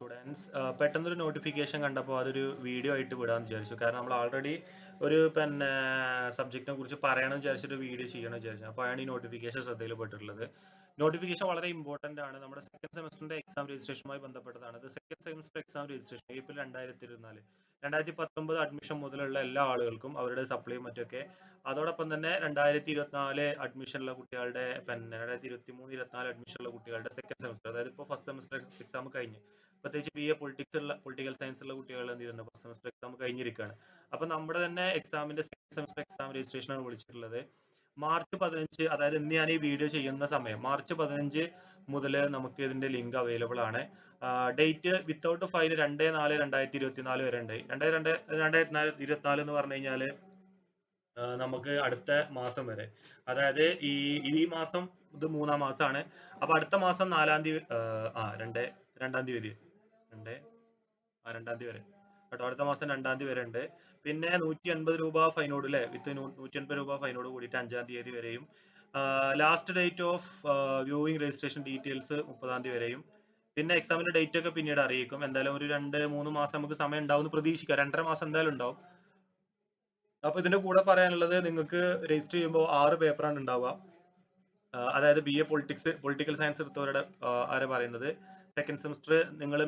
Students പെട്ടെന്നൊരു notification കണ്ടപ്പോൾ അതൊരു വീഡിയോ ആയിട്ട് വിടാമെന്ന് വിചാരിച്ചു. കാരണം നമ്മൾ ഓൾറെഡി ഒരു പിന്നെ സബ്ജക്റ്റിനെ കുറിച്ച് പറയണമെന്ന് വിചാരിച്ചിട്ട് വീഡിയോ ചെയ്യണമെന്ന് വിചാരിച്ചു. അപ്പോഴാണ് ഈ നോട്ടിഫിക്കേഷൻ ശ്രദ്ധയിൽപ്പെട്ടിട്ടുള്ളത് നോട്ടിഫിക്കേഷൻ വളരെ ഇമ്പോർട്ടന്റ് ആണ്. നമ്മുടെ സെക്കൻഡ് സെമസ്റ്ററിന്റെ എക്സാം രജിസ്ട്രേഷനുമായി ബന്ധപ്പെട്ടതാണ്. ഇത് second semester exam registration April രണ്ടായിരത്തി ഇരുപത്തിനാല് രണ്ടായിരത്തി പത്തൊമ്പത് അഡ്മിഷൻ മുതലുള്ള എല്ലാ ആളുകൾക്കും അവരുടെ സപ്ലൈ മറ്റൊക്കെ അതോടൊപ്പം തന്നെ രണ്ടായിരത്തി ഇരുപത്തിനാല് അഡ്മിഷനുള്ള കുട്ടികളുടെ പിന്നെ രണ്ടായിരത്തി ഇരുപത്തി മൂന്ന് ഇരുപത്തിനാല് അഡ്മിഷനുള്ള കുട്ടികളുടെ സെക്കൻഡ് സെമസ്റ്റർ അതായത് ഇപ്പോൾ ഫസ്റ്റ് സെമസ്റ്റർ എക്സാം കഴിഞ്ഞ്. പ്രത്യേകിച്ച് ബി എ പൊളിറ്റിക്സ് ഉള്ള പൊളിറ്റിക്കൽ സയൻസ് ഉള്ള കുട്ടികൾ എന്ത് ചെയ്യുന്നുണ്ട്? ഫസ്റ്റ് സെമസ്റ്റർ എക്സാം കഴിഞ്ഞിരിക്കുകയാണ് അപ്പൊ നമ്മുടെ തന്നെ എക്സാമിന്റെ സെക്കൻഡ് സെമസ്റ്റർ എക്സാം രജിസ്ട്രേഷൻ ആണ് വിളിച്ചിട്ടുള്ളത്. മാർച്ച് പതിനഞ്ച് അതായത് ഇന്ന് ഞാൻ ഈ വീഡിയോ ചെയ്യുന്ന സമയം മാർച്ച് പതിനഞ്ച് മുതൽ നമുക്ക് ഇതിന്റെ ലിങ്ക് അവൈലബിൾ ആണ്. ഡേറ്റ് വിത്തൗട്ട് ഫയൽ രണ്ട് നാല് രണ്ടായിരത്തി ഇരുപത്തി നാല് വരെ ഉണ്ട്. രണ്ട് രണ്ട് രണ്ടായിരത്തി നാല് ഇരുപത്തിനാല് എന്ന് പറഞ്ഞു കഴിഞ്ഞാൽ നമുക്ക് അടുത്ത മാസം വരെ. അതായത് ഈ ഈ മാസം ഇത് മൂന്നാം മാസമാണ്. അപ്പൊ അടുത്ത മാസം നാലാം തീയതി ആ രണ്ട് രണ്ടാം തീയതി. രണ്ട് ആ രണ്ടാം തീയതി വരെ. കേട്ടോ അടുത്ത മാസം രണ്ടാം തീയതി വരെ ഉണ്ട്. പിന്നെ നൂറ്റി അൻപത് രൂപ ഫൈനോട് അല്ലേ വിത്ത് നൂറ്റി അൻപത് രൂപ ഫൈനോട് കൂടിയിട്ട് അഞ്ചാം തീയതി വരെയും. Last date of viewing registration details മുപ്പതാം തീയതി വരെയും. പിന്നെ എക്സാമിന്റെ ഡേറ്റ് ഒക്കെ പിന്നീട് അറിയിക്കും. എന്തായാലും ഒരു രണ്ട് മൂന്ന് മാസം നമുക്ക് സമയം ഉണ്ടാവും എന്ന് പ്രതീക്ഷിക്കാം. രണ്ടര മാസം എന്തായാലും ഉണ്ടാവും. അപ്പൊ ഇതിന്റെ കൂടെ പറയാനുള്ളത് നിങ്ങൾക്ക് രജിസ്റ്റർ ചെയ്യുമ്പോൾ ആറ് പേപ്പറാണ് ഉണ്ടാവുക. അതായത് B A politics political science എടുത്തവരുടെ ആരെ പറയുന്നത്? സെക്കൻഡ് സെമിസ്റ്റർ നിങ്ങൾ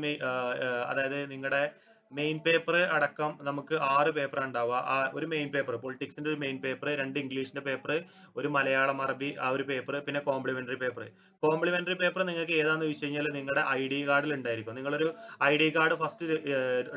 അതായത് നിങ്ങളുടെ മെയിൻ പേപ്പർ അടക്കം നമുക്ക് ആറ് പേപ്പർ ഉണ്ടാവുക. ആ ഒരു മെയിൻ പേപ്പർ പൊളിറ്റിക്സിന്റെ ഒരു മെയിൻ പേപ്പർ രണ്ട് ഇംഗ്ലീഷിന്റെ പേപ്പർ ഒരു മലയാളം അറബി ആ ഒരു പേപ്പർ പിന്നെ കോംപ്ലിമെന്ററി പേപ്പർ കോംപ്ലിമെന്ററി പേപ്പർ നിങ്ങൾക്ക് ഏതാണെന്ന് വെച്ച് കഴിഞ്ഞാൽ നിങ്ങളുടെ ഐ ഡി കാർഡിൽ ഉണ്ടായിരിക്കും നിങ്ങളൊരു I D card first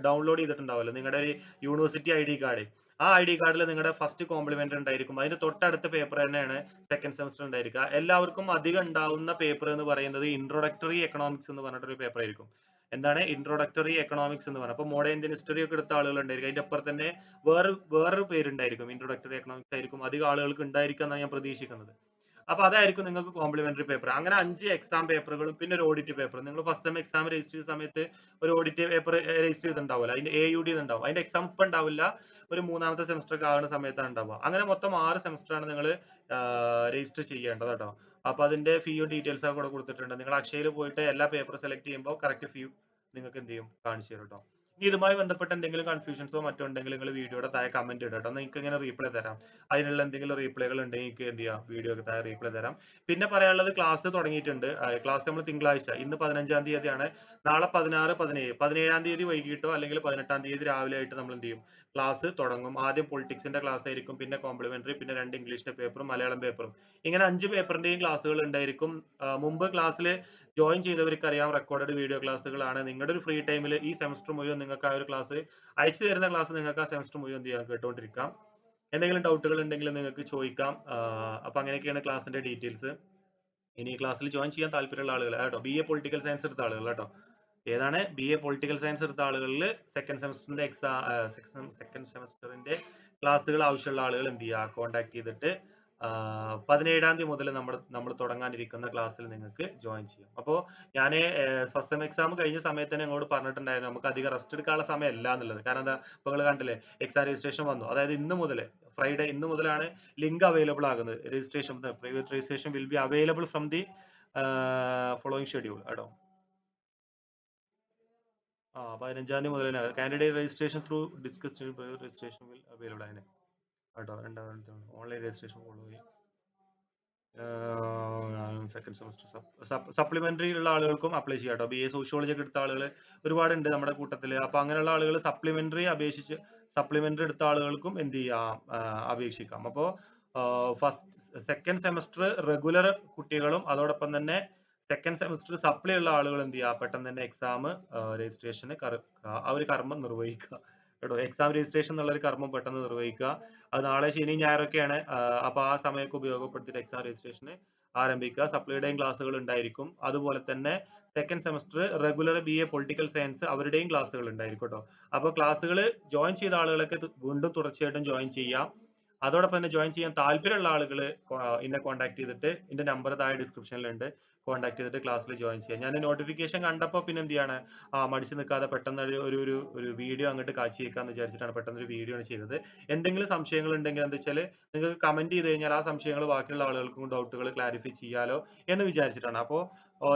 download ചെയ്തിട്ടുണ്ടാവുമല്ലോ നിങ്ങളുടെ ഒരു യൂണിവേഴ്സിറ്റി ഐ ഡി കാർഡ് ആ ഐ ഡി കാർഡിൽ നിങ്ങളുടെ ഫസ്റ്റ് കോംപ്ലിമെന്റ് ഉണ്ടായിരിക്കും. അതിന്റെ തൊട്ടടുത്ത പേപ്പർ തന്നെയാണ് സെക്കൻഡ് സെമസ്റ്റർ ഉണ്ടായിരിക്കുക. എല്ലാവർക്കും അധികം ഉണ്ടാവുന്ന പേപ്പർ എന്ന് പറയുന്നത് ഇൻട്രോഡക്ടറി എക്കണോമിക്സ് എന്ന് പറഞ്ഞിട്ടൊരു പേപ്പർ ആയിരിക്കും. എന്താണ്? ഇൻട്രോഡക്ടറി എക്കണോമിക്സ് എന്ന് പറയുന്നത് അപ്പോൾ മോഡേൺ ഇന്ത്യൻ ഹിസ്റ്ററി ഒക്കെ എടുത്ത ആളുകൾ ഉണ്ടായിരിക്കും. അതിന്റെ അപ്പുറം തന്നെ വേറെ വേറൊരു പേരുണ്ടായിരിക്കും. ഇൻട്രോഡക്ടറി എക്കണോമിക്സ് ആയിരിക്കും. അധികം ആളുകൾക്ക് ഉണ്ടായിരിക്കും എന്നാണ് ഞാൻ പ്രതീക്ഷിക്കുന്നത്. അപ്പൊ അതായിരിക്കും നിങ്ങൾക്ക് കോംപ്ലിമെന്ററി പേപ്പർ അങ്ങനെ അഞ്ച് എക്സാം പേപ്പറുകളും പിന്നെ ഒരു ഓഡിറ്റ് പേപ്പർ നിങ്ങൾ ഫസ്റ്റ് സെം എക്സാം രജിസ്റ്റർ ചെയ്ത സമയത്ത് ഒരു ഓഡിറ്റ് പേപ്പർ രജിസ്റ്റർ ചെയ്തിട്ടുണ്ടാവില്ല അതിന്റെ എ യു ഡി ഉണ്ടാവും അതിന്റെ എക്സാം ഇപ്പം ഉണ്ടാവില്ല. ഒരു മൂന്നാമത്തെ സെമസ്റ്റർ ഒക്കെ ആകുന്ന സമയത്താണ് ഉണ്ടാവുക. അങ്ങനെ മൊത്തം ആറ് സെമസ്റ്റർ ആണ് നിങ്ങൾ രജിസ്റ്റർ ചെയ്യേണ്ടത് കേട്ടോ. അപ്പൊ അതിന്റെ ഫീയും ഡീറ്റെയിൽസ് ഒക്കെ കൂടെ കൊടുത്തിട്ടുണ്ട്. നിങ്ങൾ അക്ഷയയിൽ പോയിട്ട് എല്ലാ പേപ്പർ സെലക്ട് ചെയ്യുമ്പോൾ കറക്റ്റ് ഫീ നിങ്ങൾക്ക് എന്ത് ചെയ്യും? കാണിച്ചു തരും കേട്ടോ. ഇനി ഇതുമായി ബന്ധപ്പെട്ട എന്തെങ്കിലും കൺഫ്യൂഷൻസോ മറ്റോ ഉണ്ടെങ്കിൽ നിങ്ങൾ വീഡിയോയുടെ താഴെ കമന്റ് ഇടുക കേട്ടോ നിങ്ങൾക്ക് ഇങ്ങനെ റീപ്ലൈ തരാം. അതിനുള്ള എന്തെങ്കിലും റീപ്ലൈകൾ ഉണ്ടെങ്കിൽ എനിക്ക് എന്ത് ചെയ്യാം? വീഡിയോക്ക് താഴെ റീപ്ലൈ തരാം. പിന്നെ പറയാനുള്ളത് ക്ലാസ് തുടങ്ങിയിട്ടുണ്ട്. ക്ലാസ് നമ്മൾ തിങ്കളാഴ്ച ഇന്ന് പതിനഞ്ചാം തീയതിയാണ്. നാളെ പതിനാറ് പതിനേഴ്. പതിനേഴാം തീയതി വൈകിട്ടോ അല്ലെങ്കിൽ പതിനെട്ടാം തീയതി രാവിലെ ആയിട്ട് നമ്മൾ എന്ത് ചെയ്യും? ക്ലാസ് തുടങ്ങും. ആദ്യം പൊളിറ്റിക്സിന്റെ ക്ലാസ് ആയിരിക്കും പിന്നെ കോംപ്ലിമെന്ററി പിന്നെ രണ്ട് ഇംഗ്ലീഷിന്റെ പേപ്പറും മലയാളം പേപ്പറും ഇങ്ങനെ അഞ്ച് പേപ്പറിന്റെയും ക്ലാസ്സുകൾ ഉണ്ടായിരിക്കും. മുമ്പ് ക്ലാസ്സിൽ ജോയിൻ ചെയ്തവർക്ക് അറിയാം റെക്കോർഡഡ് വീഡിയോ ക്ലാസ്സുകളാണ് നിങ്ങളുടെ ഒരു ഫ്രീ ടൈമിൽ ഈ സെമസ്റ്റർ മുഴുവൻ നിങ്ങൾക്ക് ആ ഒരു ക്ലാസ് അയച്ചു തരുന്ന ക്ലാസ് നിങ്ങൾക്ക് ആ സെമസ്റ്റർ മുഴുവൻ എന്ത് ചെയ്യാം? കേട്ടോണ്ടിരിക്കാം. എന്തെങ്കിലും ഡൗട്ടുകൾ ഉണ്ടെങ്കിൽ നിങ്ങൾക്ക് ചോദിക്കാം. അപ്പൊ അങ്ങനെയൊക്കെയാണ് ക്ലാസ്സിന്റെ ഡീറ്റെയിൽസ് ഇനി ക്ലാസ്സിൽ ജോയിൻ ചെയ്യാൻ താല്പര്യമുള്ള ആളുകൾ കേട്ടോ. ബി എ പൊളിറ്റിക്കൽ സയൻസ് എടുത്ത ആളുകൾ കേട്ടോ. ഏതാണ്? ബി എ പൊളിറ്റിക്കൽ സയൻസ് എടുത്ത ആളുകളിൽ സെക്കൻഡ് സെമസ്റ്ററിന്റെ എക്സാം സെക്കൻഡ് സെമസ്റ്ററിന്റെ ക്ലാസ്സുകൾ ആവശ്യമുള്ള ആളുകൾ എന്ത് ചെയ്യുക? കോൺടാക്ട് ചെയ്തിട്ട് പതിനേഴാം തീയതി മുതൽ നമ്മൾ നമ്മൾ തുടങ്ങാനിരിക്കുന്ന ക്ലാസ്സിൽ നിങ്ങൾക്ക് ജോയിൻ ചെയ്യാം. അപ്പോൾ ഞാൻ ഫസ്റ്റ് സെം എക്സാം കഴിഞ്ഞ സമയത്ത് തന്നെ നിങ്ങളോട് പറഞ്ഞിട്ടുണ്ടായിരുന്നു നമുക്ക് അധികം റെസ്റ്റ് എടുക്കാനുള്ള സമയം അല്ല എന്നുള്ളത്. കാരണം എന്താ നിങ്ങൾ കണ്ടില്ലേ എക്സാം രജിസ്ട്രേഷൻ വന്നു. അതായത് ഇന്ന് മുതൽ ഫ്രൈഡേ ഇന്ന് മുതലാണ് ലിങ്ക് അവൈലബിൾ ആകുന്നത്. Registration private registration will be available from the following schedule കേട്ടോ? ആ പതിനഞ്ചാം തീയതി മുതൽ candidate registration through discuss registration will available ആണ്. കേട്ടോ രണ്ടാമത്തെ ഓൺലൈൻ രജിസ്ട്രേഷൻ ഫോളോ ചെയ്യും സെക്കൻഡ് സെമസ്റ്റർ സപ്ലിമെന്ററി ഉള്ള ആളുകൾക്കും അപ്ലൈ ചെയ്യാം കേട്ടോ ബി എ സോഷ്യോളജി ഒക്കെ എടുത്ത ആളുകൾ ഒരുപാടുണ്ട് നമ്മുടെ കൂട്ടത്തിൽ അപ്പൊ അങ്ങനെയുള്ള ആളുകൾ സപ്ലിമെന്ററി അപേക്ഷിച്ച് സപ്ലിമെന്ററി എടുത്ത ആളുകൾക്കും എന്ത് ചെയ്യാം അപേക്ഷിക്കാം. അപ്പോൾ ഫസ്റ്റ് സെക്കൻഡ് സെമസ്റ്റർ റെഗുലർ കുട്ടികളും അതോടൊപ്പം തന്നെ സെക്കൻഡ് സെമസ്റ്റർ സപ്ലി ഉള്ള ആളുകൾ എന്ത് ചെയ്യുക പെട്ടെന്ന് തന്നെ എക്സാം രജിസ്ട്രേഷന് ആ ഒരു കർമ്മം നിർവഹിക്കുക. കേട്ടോ. എക്സാം രജിസ്ട്രേഷൻ എന്നുള്ളൊരു കർമ്മം പെട്ടെന്ന് നിർവഹിക്കുക. അത് നാളെ ശനി ഞായറൊക്കെയാണ്. അപ്പൊ ആ സമയമൊക്കെ ഉപയോഗപ്പെടുത്തിയിട്ട് എക്സാം രജിസ്ട്രേഷന് ആരംഭിക്കുക. സപ്ലൈയുടെയും ക്ലാസ്സുകൾ ഉണ്ടായിരിക്കും. അതുപോലെ തന്നെ second semester regular B A political science അവരുടെയും ക്ലാസ്സുകൾ ഉണ്ടായിരിക്കും കേട്ടോ. അപ്പോൾ ക്ലാസ്സുകൾ ജോയിൻ ചെയ്ത ആളുകളൊക്കെ വീണ്ടും തുടർച്ചയായിട്ടും ജോയിൻ ചെയ്യാം. അതോടൊപ്പം തന്നെ ജോയിൻ ചെയ്യാൻ താല്പര്യമുള്ള ആളുകൾ എന്നെ കോൺടാക്ട് ചെയ്തിട്ട് എന്റെ നമ്പർ താഴെ ഡിസ്ക്രിപ്ഷനിലുണ്ട് കോൺടാക്ട് ചെയ്തിട്ട് ക്ലാസ്സിൽ ജോയിൻ ചെയ്യാം. ഞാൻ നോട്ടിഫിക്കേഷൻ കണ്ടപ്പോൾ പിന്നെ എന്ത് ചെയ്യാണ്? ആ മടിച്ചു നിൽക്കാതെ പെട്ടെന്ന് ഒരു ഒരു ഒരു വീഡിയോ അങ്ങോട്ട് കാച്ചിയേക്കാന്ന് വിചാരിച്ചിട്ടാണ് പെട്ടെന്ന് ഒരു വീഡിയോ ആണ് ചെയ്തത്. എന്തെങ്കിലും സംശയങ്ങൾ ഉണ്ടെങ്കിൽ എന്താ വെച്ചാൽ നിങ്ങൾക്ക് കമന്റ് ചെയ്ത് കഴിഞ്ഞാൽ ആ സംശയങ്ങൾ ബാക്കിയുള്ള ആളുകൾക്കും ഡൗട്ടുകൾ ക്ലാരിഫൈ ചെയ്യാലോ എന്ന് വിചാരിച്ചിട്ടാണ്. അപ്പോൾ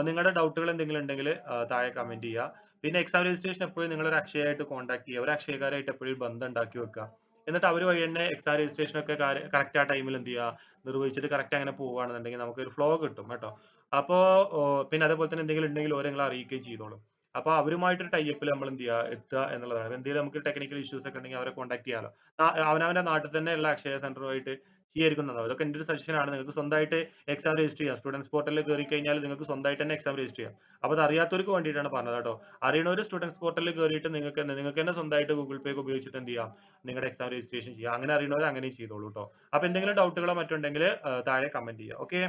നിങ്ങളുടെ ഡൗട്ടുകൾ എന്തെങ്കിലും ഉണ്ടെങ്കിൽ താഴെ കമന്റ് ചെയ്യുക. പിന്നെ എക്സാം രജിസ്ട്രേഷൻ എപ്പോഴും നിങ്ങളൊരു അക്ഷയമായിട്ട് കോൺടാക്ട് ചെയ്യുക. ഒരു അക്ഷയക്കാരായിട്ട് എപ്പോഴും ബന്ധം ഉണ്ടാക്കി വെക്കുക. എന്നിട്ട് അവർ വഴി തന്നെ എക്സാം രജിസ്ട്രേഷൻ ഒക്കെ കറക്റ്റ് ആ ടൈമിൽ എന്ത് ചെയ്യുക നിർവഹിച്ചിട്ട് കറക്റ്റ് അങ്ങനെ പോവുകയാണെന്നുണ്ടെങ്കിൽ നമുക്ക് ഒരു ഫ്ലോ കിട്ടും കേട്ടോ. അപ്പോ പിന്നെ അതേപോലെ തന്നെ എന്തെങ്കിലും ഉണ്ടെങ്കിൽ ഓരോ നിങ്ങളെ അറിയിക്കുകയും ചെയ്തോളും. അപ്പൊ അവരുമായിട്ടൊരു ടൈപ്പിൽ നമ്മൾ എന്ത് ചെയ്യുക എത്തുക എന്നുള്ളതാണ്. എന്തെങ്കിലും നമുക്ക് ടെക്നിക്കൽ ഇഷ്യൂസ് ഒക്കെ ഉണ്ടെങ്കിൽ അവരെ കോൺടാക്ട് ചെയ്യാലോ. അവനവന്റെ നാട്ടിൽ തന്നെ ഉള്ള അക്ഷയ സെന്ററുമായിട്ട് ചെയ്യുന്നതാണ് അതൊക്കെ എന്റെ ഒരു സജഷൻ ആണ്. നിങ്ങൾക്ക് സ്വന്തമായിട്ട് എക്സാം രജിസ്റ്റർ ചെയ്യാം. സ്റ്റുഡൻസ് പോർട്ടലിൽ കയറി കഴിഞ്ഞാൽ നിങ്ങൾക്ക് സ്വന്തമായിട്ട് തന്നെ എക്സാം രജിസ്റ്റർ ചെയ്യാം. അപ്പോൾ അത് അറിയാത്തവർക്ക് വേണ്ടിയിട്ടാണ് പറഞ്ഞത് കേട്ടോ. അറിയണ സ്റ്റുഡൻസ് പോർട്ടലിൽ കയറിയിട്ട് നിങ്ങൾക്ക് നിങ്ങൾക്ക് തന്നെ സ്വന്തമായിട്ട് ഗൂഗിൾ പേ ഒക്കെ ഉപയോഗിച്ചിട്ട് എന്ത് ചെയ്യാം? നിങ്ങളുടെ എക്സാം രജിസ്ട്രേഷൻ ചെയ്യാം. അങ്ങനെ അറിയണവർ അങ്ങനെയും ചെയ്തോളൂ കേട്ടോ. അപ്പോൾ എന്തെങ്കിലും ഡൗട്ടുകളോ മറ്റുണ്ടെങ്കിൽ താഴെ കമന്റ് ചെയ്യുക ഓക്കെ